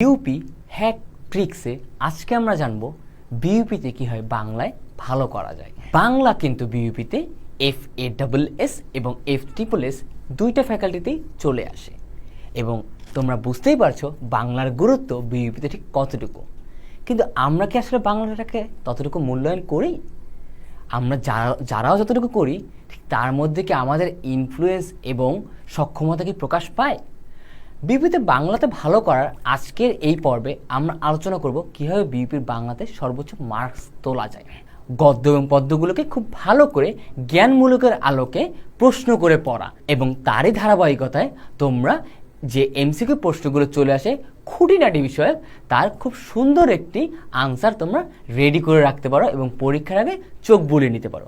BUP hack ট্রিক্সে আজকে আমরা জানব বিউপিতে কি হয় বাংলায় ভালো করা যায়। বাংলা কিন্তু বিউপিতে এফ এ ডাবল এস এবং এফ ট্রিপল এস দুইটা ফ্যাকাল্টিতেই চলে আসে। এবং তোমরা বুঝতেই পারছ বাংলার গুরুত্ব বিউপিতে ঠিক কতটুকু। কিন্তু আমরা কি আসলে বাংলাটাকে ততটুকু মূল্যায়ন করি? আমরা যারা, যারাও যতটুকু করি, ঠিক তার মধ্যে কি আমাদের ইনফ্লুয়েন্স এবং সক্ষমতা কি প্রকাশ পায়? বিউপিতে বাংলাতে ভালো করার আজকের এই পর্বে আমরা আলোচনা করব কীভাবে বিপির বাংলাতে সর্বোচ্চ মার্কস তোলা যায়। গদ্য এবং পদ্যগুলোকে খুব ভালো করে জ্ঞানমূলকের আলোকে প্রশ্ন করে পড়া এবং তারই ধারাবাহিকতায় তোমরা যে এমসিকিউ প্রশ্নগুলো চলে আসে খুঁটিনাটি বিষয়ে তার খুব সুন্দর একটি আনসার তোমরা রেডি করে রাখতে পারো এবং পরীক্ষার আগে চোখ বুলিয়ে নিতে পারো।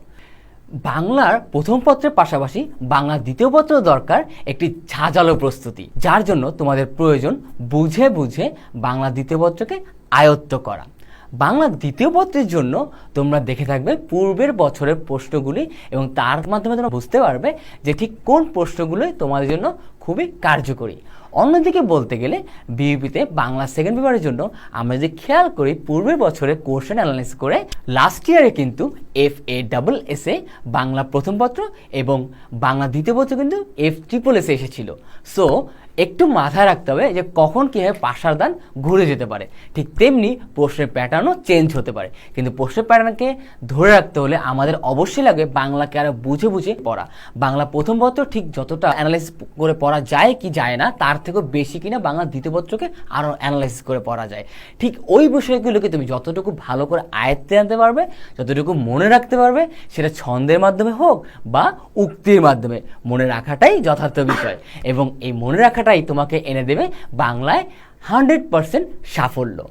বাংলার প্রথম পত্রের পাশাপাশি বাংলা দ্বিতীয় পত্র দরকার একটি ঝাঁঝালো প্রস্তুতি, যার জন্য তোমাদের প্রয়োজন বুঝে বুঝে বাংলা দ্বিতীয় পত্রকে আয়ত্ত করা। বাংলা দ্বিতীয় পত্রের জন্য তোমরা দেখে থাকবে পূর্বের বছরের প্রশ্নগুলি এবং তার মাধ্যমে তোমরা বুঝতে পারবে যে ঠিক কোন প্রশ্নগুলোই তোমাদের জন্য খুবই কার্যকরী। অন্যদিকে বলতে গেলে বিউপিতে বাংলা সেকেন্ড পেপারের জন্য আমরা যদি খেয়াল করি, পূর্বের বছরে কোশ্চেন অ্যানালাইসিস করে লাস্ট ইয়ারে কিন্তু এফ এ ডাবল এস এ বাংলা প্রথম পত্র এবং বাংলা দ্বিতীয় পত্র কিন্তু এফ ট্রিপল এসে এসেছিল। সো একটু মাথায় রাখতে হবে যে কখন কীভাবে পাশার দান ঘুরে যেতে পারে। ঠিক তেমনি প্রশ্নের প্যাটার্নও চেঞ্জ হতে পারে। কিন্তু প্রশ্নের প্যাটার্নকে ধরে রাখতে হলে আমাদের অবশ্যই লাগবে বাংলাকে আরও বুঝে বুঝে পড়া। বাংলা প্রথম পত্র ঠিক যতটা অ্যানালাইসিস করে পড়া যায় কি যায় না, তার থেকেও বেশি কিনা বাংলা দ্বিতীয় পত্রকে আরও অ্যানালাইসিস করে পড়া যায়। ঠিক ওই বিষয়গুলোকে তুমি যতটুকু ভালো করে আয়ত্তে আনতে পারবে, যতটুকু মনে রাখতে পারবে, সেটা ছন্দের মাধ্যমে হোক বা উক্তির মাধ্যমে, মনে রাখাটাই যথার্থ বিষয়। এবং এই মনে রাখাটাই তোমাকে এনে দেবে বাংলায় হান্ড্রেড পার্সেন্ট সাফল্য।